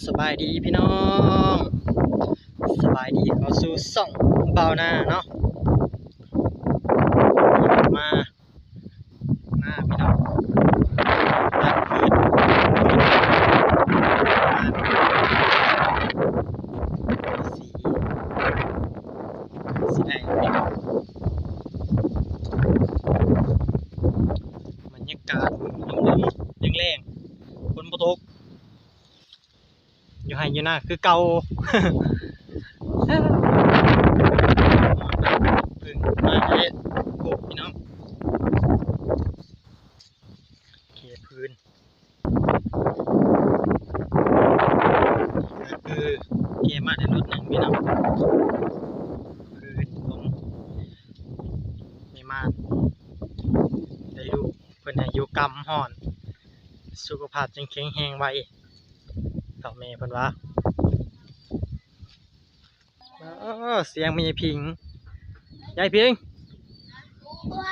สบายดีพี่น้อง สบายดีเขาสู่ส่องเบาหน้าเนาะมาหน้าพี่น้องตัดพืชสีสีแดงพี่น้องบรรยากาศลมๆแรงๆฝนบ่ตก อยู่ให้อยู่หน้าคือเก่าพึ่งมาเฮ็ดกบพี่น้องเขตพื้นก็คือเกมมาได้รถหนึ่งพี่น้องพื้นของไม่มาได้ลูกเพิ่นให้อยู่กำห่อน สุขภาพจังแข็งแรงไว ต่อแม่เพิ่นว่าเออเสียงมีพิงยายพิง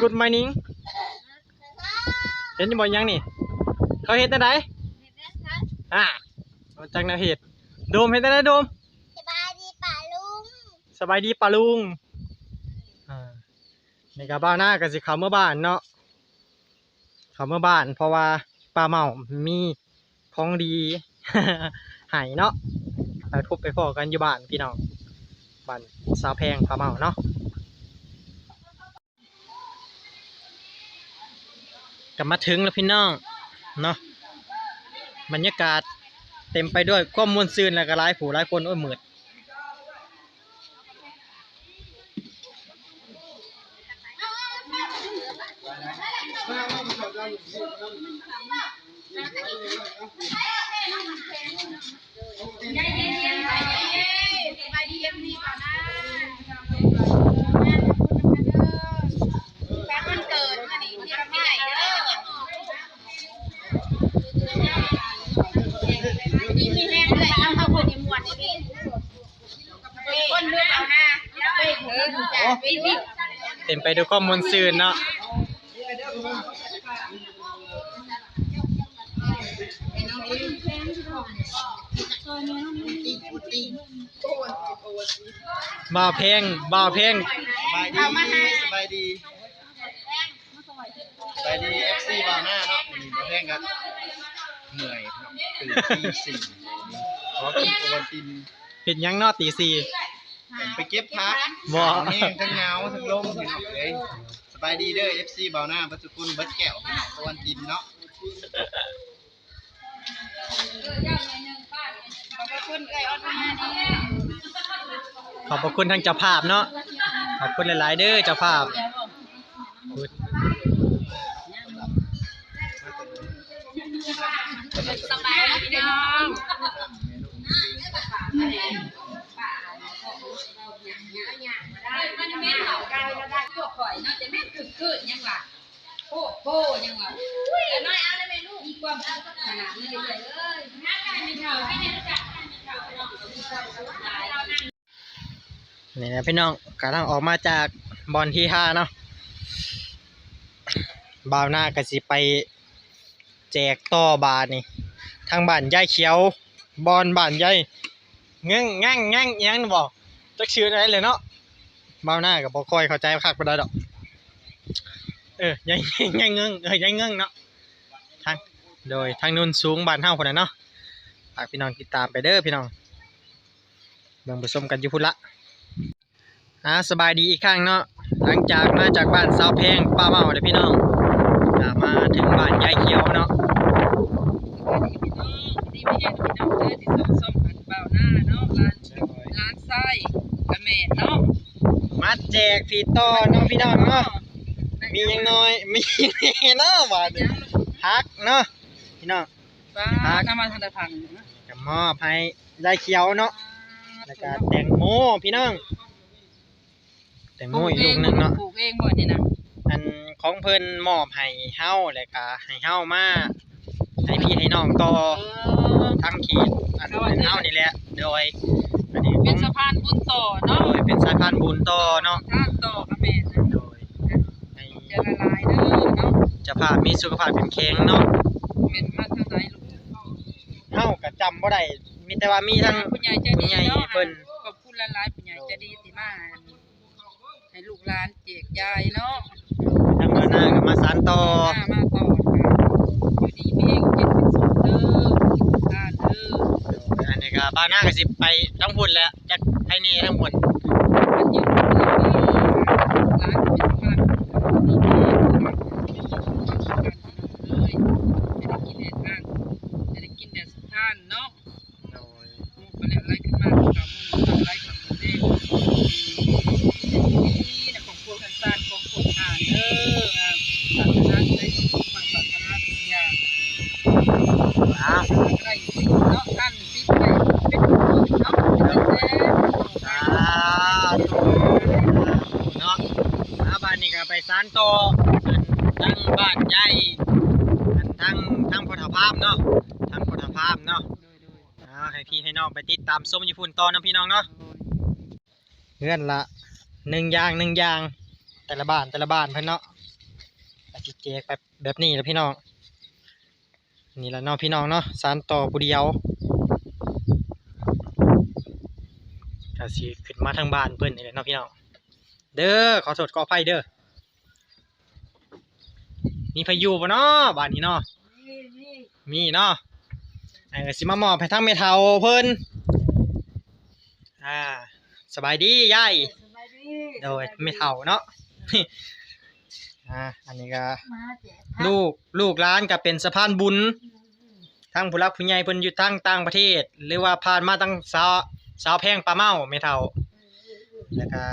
Good morning เห็นอยู่บ่ยังนี่ เขาเฮ็ดได้ไดอ่ามาจากแนวเฮ็ดโดมเฮ็ดได้ไดโดม สบายดีป่าลุง สบายดีปะลุงอ่านี่ก็บ้าวหน้าก็สิเข้าเมื่อบ้านเนาะเข้าเมื่อบ้านเพราะว่าป้าเมามีของดีใหายเนาะไปพบไปพอกันอยู่บ้านพี่น้องบ้านสาวแพงป้าเมาเนาะกลับมาถึงแล้วพี่น้องเนาะบรรยากาศเต็มไปด้วยความมวลซืนและก็หลายผู้หลายคนโอ้ยมืด ใจเย็นๆใจเย็นๆสบายดีเอ็มดีก่อนนะแฟนวันเกิดมาดิเที่ยวที่ไหนเด้อนี่มีแรงเลยเอาเข้าคนในหมวดนี่คนเลือกเอาหน้าไปเออะไปเต็มไปด้วยความมวลซื่นเนาะ บ่าวเพลงบ่าวเพลงสบายดีสบายดีสบายดีเอฟซีบาหน้าเนาะวันนี้มาแห้งกันเหนื่อยเนาะตื่นตีสี่ขอกินโอวัลตินเห็นยังเนาะตีสี่ไปเก็บพักบ่แห้งทั้งเงาทั้งลมพี่น้องเอ้ยสบายดีเด้อเอฟซีบาหน้าปัจจุบันเบิดแก้วพี่น้องโอวัลตินเนาะขอบ คุณเอ้ยออดมาดีขอบพระคุณทางเจ้าภาพเนาะขอบคุณหลาย ๆ เด้อเจ้าภาพสบายดีพี่น้องมันไม่เห่ากันก็ได้พวกข่อยเนาะแต่แม่คือคือยังว่าโอ้โหยังว่าแต่น้อยเอาได้ไหมลูกมีความขนาดนี้เลยเอ้ย นี่นะพี่น้องกำลังออกมาจากบอลที่ห้าเนาะบ่าวหน้าก็สิไปแจกต่อบาทนี่ทางบ้านยายเขียวบอลบ้านยายเงี้ยงแง่งแง่งยังบอกจักชื่ออะไรเลยเนาะบ่าวหน้าก็บ่ค่อยเข้าใจคักปานใดอกเออยายยายเงิงเออยายเงิงเนาะทางโดยทางนู้นสูงบ้านเฮาคนนั้นเนาะฝากพี่น้องติดตามไปเด้อพี่น้องเบิ่งผสมกันอยู่พุ่นละ อ่าสบายดีอีกครั้งเนาะหลังจากมาจากบ้านสาวแพงป้าเมาเด้อพี่น้องอ่ามาถึงบ้านยายเขียวเนาะดีไม่ได้พี่น้องเด้อที่ส้มส้มหันเบาหน้าเนาะร้านร้านไส้กระเมดเนาะมาแจกพี่ต่อเนาะพี่น้องเนาะมีหยังน้อยมีเนาะบาดนี้พักเนาะพี่น้องป้าน้ำมันทันตะพังนะจะมอบให้ยายเขียวเนาะแล้วก็แตงโมพี่น้อง แตงโมอีกลูกหนึงเนาะ ปลูกเองบ่นี่นะอันของเพิ่นมอบให้เฮาแล้วก็ให้เฮามาให้พี่ให้น้องต่อเออทั้งขีดอันเป็นเฮานี่แหละ โดย อันนี้ขเป็อนงสะพานบุญต่อเนาะโดยเป็นสายพานบุญต่อเนาะ ทางต่อกระเมดนะโดยให้จะละลายเด้อเนาะเจะภาพมีสุขภาพแข็งแรงเนาะเป็นมาทางไหนลูกเฮาก็จำบ่ได้มีแต่ว่ามีทั้ง ผู้ใหญ่ใจดีผู้ใหญ่เนาะเพิ่น ขอบคุณหลายๆผู้ใหญ่ใจดีที่มาให้ลูกหลานเจกยายเนาะทางมาหน้าก็มาสานต่อมามาต่อค่ะอยู่ดีมีเองเจ็ดเป็นสุขเด้อทานเด้ออันนี้ก็บ้านหน้าก็สิไปทั้งพุ่นแหล้วจากไทนี่ทั้งพุ่นมันยืนเด้อร้านเป็นบ้านดีมีเลยจะได้กินแดดนั่งจะได้กินแดดสุดท่านเนาะโดยหมูก็แล้วไล่ขึ้นมากับหมูไล่กับหมูเด้ ศาสนาได้สมมาศาสนาทุกอย่างอ้าวได้สิเนาะท่านสิได้เป็นผู้เนาะเป็นแท้สาธุเนาะมาบ้านนี้ก็ไปสานต่อทั้งบ้านใหญ่ทั้งทั้งพุทธภาพเนาะทั้งพุทธภาพเนาะให้พี่ให้น้องไปติดตามส้มญี่ปุ่นต่อนะพี่น้องเนาะเงื่อนละหนึ่งอย่างหนึ่งอย่าง แต่ละบ้านแต่ละบ้านเพิ่นเนาะอาจิเจกแบบแบบนี้แหละพี่น้อง นี่แหละเนาะพี่น้องเนาะสานต่อผู้เดียวก็สิขึ้นมาทางบ้านเพิ่นนี่แหละเนาะพี่น้อง เด้อขอโทษขออภัยเด้อ มีพายุบ่เนาะบ้านนี้เนาะนี่นี่มีเนาะเออสิมามอบให้ทั้งเมทาเพิ่นอ่าสบายดียายสบายดีโดยเมทาเนาะ อ่าอันนี้ก็มาแจกลูกลูกร้านก็เป็นสะพานบุญทั้งผู้รักผู้ใหญ่เพิ่นอยู่ทั้งต่างประเทศ หรือว่าผ่านมาตั้งสาวสาวแพงปลาเมาเมทาแล้วก็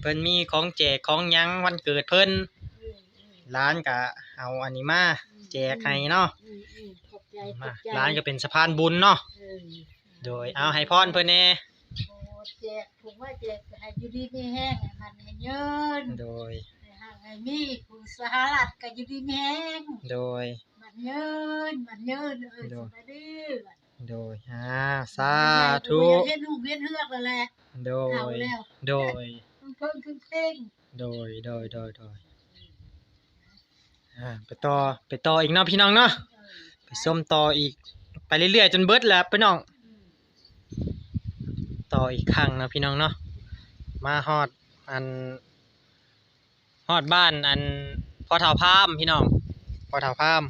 เพิ่นมีของแจกของหยังวันเกิดเพิ่นร้านก็เอาอันนี้มาแจกให้เนาะอืมอืมขอบใจขมาอบใจร้านก็เป็นสะพานบุญเนาะเออโดยเอาให้พรเพิ่นแน่ โอ้แจกถูกว่าแจกให้อยู่ดีมีแห้งให้มันให้เยินโดย ให้ห่างให้มีคุณสหรัฐก็อยู่ดีมีแห้งโดย มันเยินมันเยินเออโดสยบายดีโดยอ่าสาธุ เฮ็ดลูกเฮ็ดเฮือกแล้วแหละโดเฒ่าย แล้วโดย เพิ่งขึ้นเพ่งโดย โดย โดย โดย อ่า ไปต่อ ไปต่ออีกเนาะพี่น้องเนาะไปส้มต่ออีก ไปเรื่อยๆจนเบิดแหล้วพี่น้อง ต่ออีกครั้งนะพี่น้องเนาะมาฮอดอันฮอดบ้านอันพ่อเฒ่าพามพี่น้องพ่อเฒ่าพาม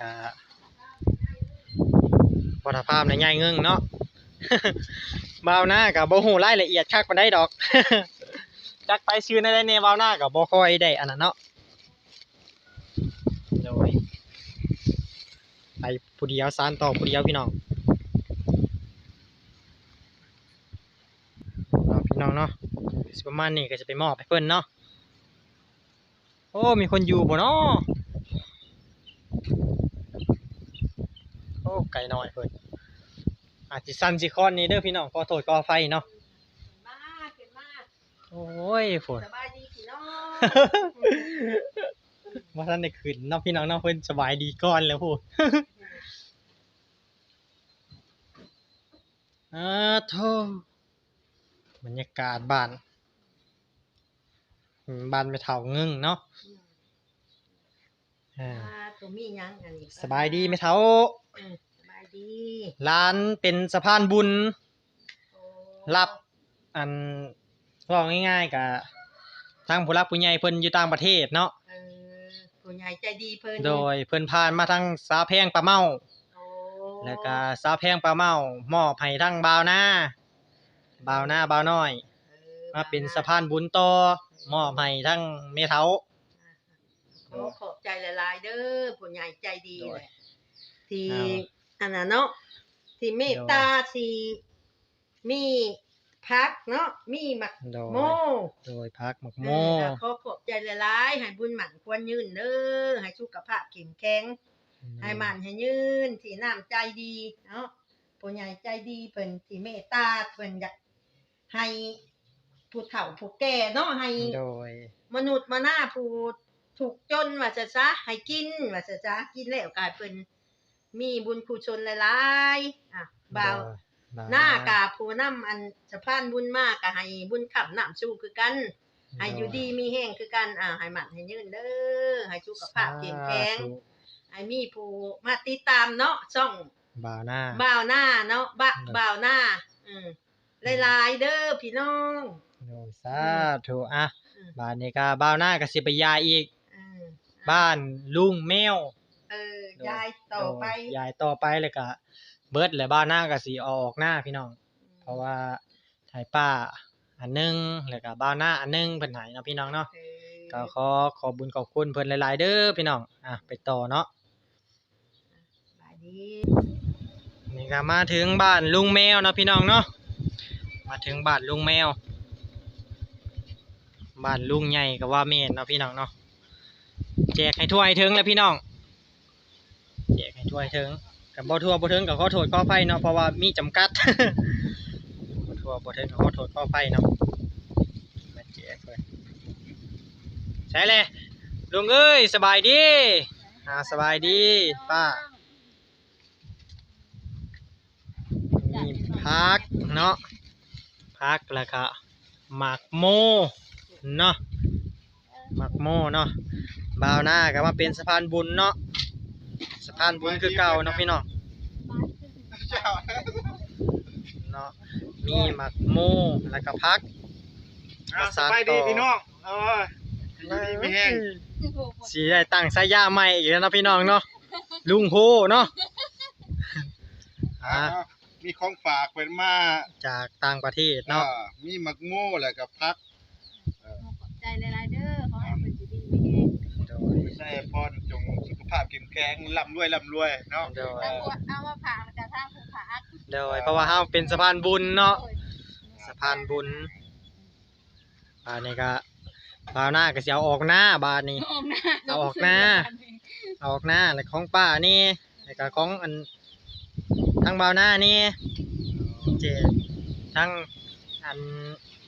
อ่าพ่อเฒ่าพามในใหญ่เงิงเนาะบ่าวหน้ากับบ่ฮู้รายละเอียดคักปานใดดอกจักไปชื่อในใดแน่บ่าวหน้าก็บ่ค่อยได้อันนั้นเนาะโดยไปผู้เดียวสานต่อผู้เดียวพี่น้องเอาพี่ น้องเนาะสิประมาณนี้ก็จะไปมอบให้เพิ่นเนาะโอ้มีคนอยู่บ่เนาะโอ้ไก่น้อยเพิ่นอาจสิสั่นสิคอนนี่เด้อพี่น้องขอโทษขออภัยเนาะมาขึ้นมาโอ้ยฝนสบายดีพี่น้องว่าท่านได้ขึ้นเนาะพี่น้องเนาะเพิ่นสบายดีก่อนแล้วพูดอาโท บรรยากาศบ้านอืมบ้านไปเถาเงึ่งเนาะอ่าอ่าตัวมีหยังอันนี้สบายดีไหมเถาอืมสบายดีร้านเป็นสะพานบุญ โอ้รับ อันว่าง่ายๆกับทางผู้รักผู้ใหญ่เพิ่นอยู่ต่างประเทศเนาะ เออผู้ใหญ่ใจดีเพิ่นโดยเพิ่นผ่านมาทางสาแพงปลาเมา โอ้แล้วก็สาวแพงปลาเมามอบให้ทั้งบ่าวหน้า บ่าวหน้าบ่าวน้อยออมาเป็นสะพานบุญต่อมอบให้ทั้งเมเทา ขอขอบใจหลายๆเด้อผู้ใหญ่ใจดีโดยแหละที่เอาอันนั้นเนาะที่เมตตาที่มีพักเนาะมีหมักโดย โมโดยพักหมกโม เออขอขอบใจหลายๆให้บุญหมั่นควรยืนเด้อให้สุขภาพเข้มแข็ง ให้มันให้ยืนที่น้ำใจดีเนาะผู้ใหญ่ใจดีเพิ่นที่เมตตาเพิ่นอยาก ให้ผู้เฒ่าผู้แก่เนาะให้โดย มนุษย์มาหน้าผู้ถูกจนว่าจะซะให้กินว่าจะซะกินแล้วกลายเป็นมีบุญกุศลหลายๆอะบ่าวโดยหน้ากาผู้นำอันสะพานบุญมากก็ให้บุญขับน้ำสู้คือกันให้อยู่ดีมีแห้งคือกันอ่าให้มันให้ยืนเด้อให้สุขภาพเข้มแข็งสาธุให้มีผู้มาติดตามเนาะช่องบ่าวหน้าบ่าวหน้าเนาะบ่าบ่าวหน้าอืม หลายๆเด้อพี่น้องโดยสาธุอะอืมบ้านนี้ก็บ่าวหน้าก็สิไปยายอีกอืมบ้านลุงแมวเออยายต่อไปโดยยายต่อไปแล้วก็เบิดแล้วบ้านหน้าก็สิเอาออกหน้าพี่น้อง เพราะว่าถ่ายป้าอันหนึงแล้วก็บ้าวหน้าอันหนึงเพิ่นให้เนาะพี่น้องเนาะเออก็ขอขอบุญขอบคุณเพิ่นหลาย ๆ เด้อพี่น้องอะไปต่อเนาะสบายดี นี่ก็มาถึงบ้านลุงแมวเนาะพี่น้องเนาะ มาถึงบ้านลุงแมว บ้านลุงใหญ่ก็ว่าแม่นเนาะพี่น้องเนาะแจกให้ทั่วให้ถึงแล้วพี่น้องแจกให้ทั่วให้ถึงกับบ่ทั่วบ่ถึงก็ขอโทษขออภัยเนาะเพราะว่ามีจำกัดบ่ทั่วบ่ถึงก็ขอโทษขออภัยเนาะมาแจกเลยใช่เลยลุงเอ้ยสบายดีอ่าสบายดีป้ามีพักเนาะ พักแล้วก็หมักโมเนาะหมักโมเนาะบ่าวหน้าก็มาเป็นสะพานบุญเนาะสะพานบุญคือเก่าเนาะพี่น้องเจ้าเนาะมีหมักโมแล้วก็พักอะสบายดีพี่น้องเอออยู่ดีไม่แห้งสีได้ตั้งสายาใหม่อีกแล้วเนาะพี่น้องเนาะลุงโฮเนาะอ่าอะ มีของฝากเป็นมาจากต่างประเทศเนาะอ่ามีหมักโม่แล้วก็พักใจหลายๆเด้อขอให้เพิ่นสิดีมีแฮงโดยใส่พรจงสุขภาพเข้มแข็งร่ำรวยร่ำรวยเนาะโดยเอาเอามาฝากจากทางผู้ฝากโดยเพราะว่าเฮาเป็นสะพานบุญเนาะ สะพานบุญบานนี้ก็บาวหน้าก็สิเอาออกหน้าบานนี้ออกหน้าเอาออกหน้าเอาออกหน้าแล้วของป้านี่แล้วก็ของอัน ทั้งบาวหน้านี่เจทั้งอัน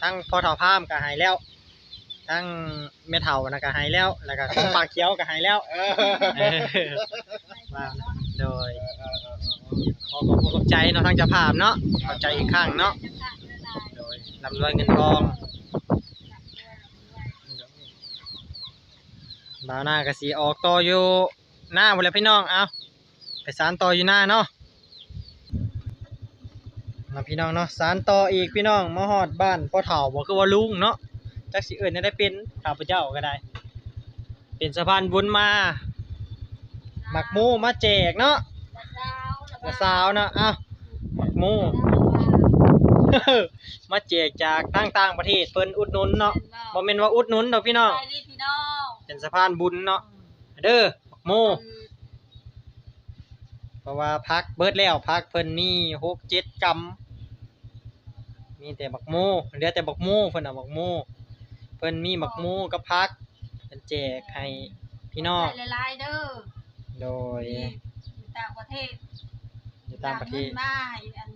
ทั้งพ่อเฒ่าพามก็หายแล้ว ทั้งแม่เฒ่านะก็หายแล้ว แล้วก็ของปลาเขียวก็หายแล้วเอเอออว่าโดยขอขอบคุณขอบใจเนาะทางเจ้าภาพเนาะขอบใจอีกครั้งเนาะโดยลำรวยเงินทองบ่าวหน้าก็สีออกต่ออยู่หน้าหมดแล้วพี่น้องเอาไปสารต่ออยู่หน้าเนาะาพี่น้องเนาะสารต่ออีกพี่น้องมาฮอดบ้านพ่อเฒ่าบ่คือว่าลุงเนาะจักสิเอิ้นได้เป็นข้าพเจ้าก็ได้ เป็นสะพานบุญมาหมักหมูมาแจกเนาะกระสาวเนาะเอ้าหมักหมูมาแจกจากต่างต่างๆประเทศเพิ่นอุดหนุนเนาะบ่แม่นว่าอุดหนุนดอกพี่น้องไปดิพี่น้องเป็นสะพานบุญเนาะเด้อบักโมเพราะว่าพักเบิดแล้วพักเพิ่นมี6 7กำ มีแต่บักโมเหลือแต่บักโมเพิ่นเอาบักโมเพิ่นมีบักโมกับพักเพิ่นแจกให้พี่น้องใจหลายๆเด้อโดยอยู่ต่างประเทศอยู่ต่างประเทศมาให้อัน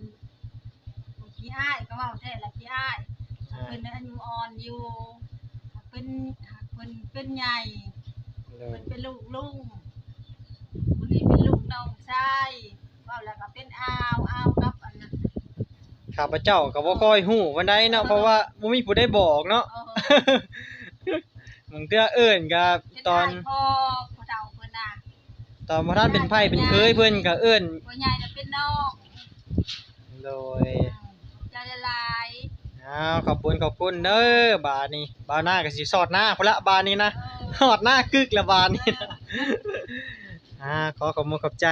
ขี้อ้ายก็เว่าแท้ละขี้อ้ายอ่าเพิ่นอายุอ่อนอยู่เพิ่นเพิ่นเป็นใหญ่ โดยเพิ่นเป็นลูกลุงคนนี้เป็นลูกน้องชายเว้าแล้วก็เป็นอาวอาวกับอันนั้น ข้าพเจ้าก็บ่ค่อยฮู้ปานใดเนาะเพราะว่าบ่มีผู้ใดบอกเนาะเออมึงเตื้อเอิ้นก็เป็นตอนอ้ายพ่อผู้เฒ่าเพิ่นน่ะตอนพระท่านเป็นไพ่เป็นเคยเพิ่นก็เอิ้นผู้ใหญ่น่ะเป็นน้องโดยใจละลายอ้าวขอบคุณขอบคุณเด้อบาดนี้บาดหน้าก็สิสอดหน้าพุ่นละบาดนี้นะเออสอดหน้ากึกละบาดนี้นะอ่าขอขอบคุณขอบใจ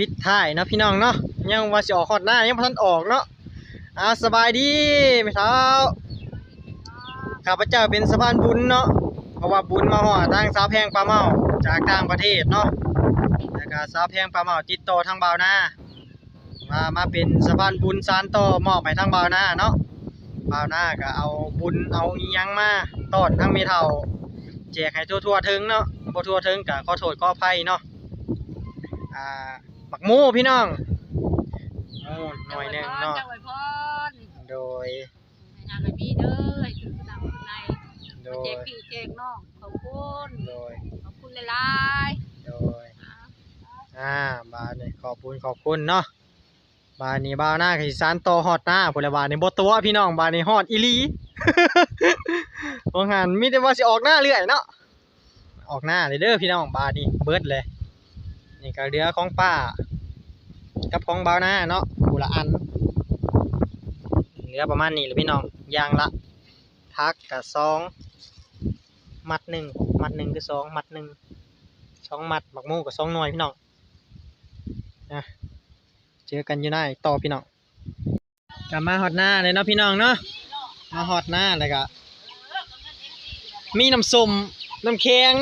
ปิดท้ายเนาะพี่น้องเนาะยังว่าสิออกฮอดหน้ายังบ่ทันออกเนาะอ่าสบายดีแม่เฒ่าข้าพเจ้าเป็นสะพานบุญเนาะเพราะว่าบุญมาฮอดทางสาวแพงปลาเมาจากต่างประเทศเนาะแล้วก็สาวแพงปลาเมาติดต่อทางบ่าวนามามาเป็นสะพานบุญสานต่อมอบให้ทางบ่าวนาเนาะบ่าวนาก็เอาบุญเอาอีหยังมาต้อนทางเมเฒ่าแจกให้ทั่วๆถึงเนาะบ่ทั่วถึงก็ขอโทษขออภัยเนาะอ่า หมักหมูพี่น้องหมูหน่อยหนึงเนาะจังหวัดพรโดยงานแบบนี้เด้อให้ถึงผู้นำผู้ในโดแจยกพี่แจกน้องขอบคุณโดยขอบคุณหลายโดยอ่าบาดนี้ขอบคุณขอบคุณเนาะบาดนี้บ่าวหน้าก็สิสานต่อฮอดหน้าพุ่นละบาดนี้บ่ตัวพี่น้องบาดนี้ฮอดอีหลีบ่หันมีแต่ว่าสิออกหน้าเรื่อยเนาะออกหน้าเลยเด้อพี่น้องบาดนี้เบิดเลย นี่ก็เรือของป้า กับของเบาวนาเนาะกูละอันเหลือประมาณนี้เลยพี่น้องยางละพักกับสอง มัดหนึ่งมัดหนึ่งคือสองมัดหนึ่งสองมัดบักมูกับสองหน่วยพี่น้องนะเจอกันอยู่ได้ต่อพี่น้องกลับมาฮอดหน้าเลยเนาะพี่น้องเนาะมาฮอดหน้าเลยก็มีน้ำส้มน้ำแข็ง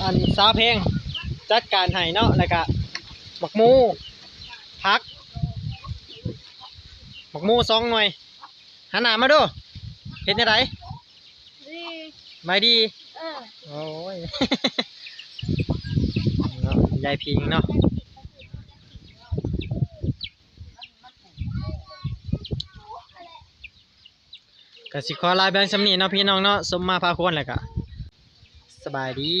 อันซาเพง จัดการให้เนาะแล้วก็บักหมูพักบักหมูสองหน่วยหันหน้ามาดูเห็นยังไงไม่ดีโอ้ยเนาะยายพิงเนาะก็สิขอลาแบงสำนีเนาะพี่น้องเนาะสมมาพาควรแหละกะสบายดี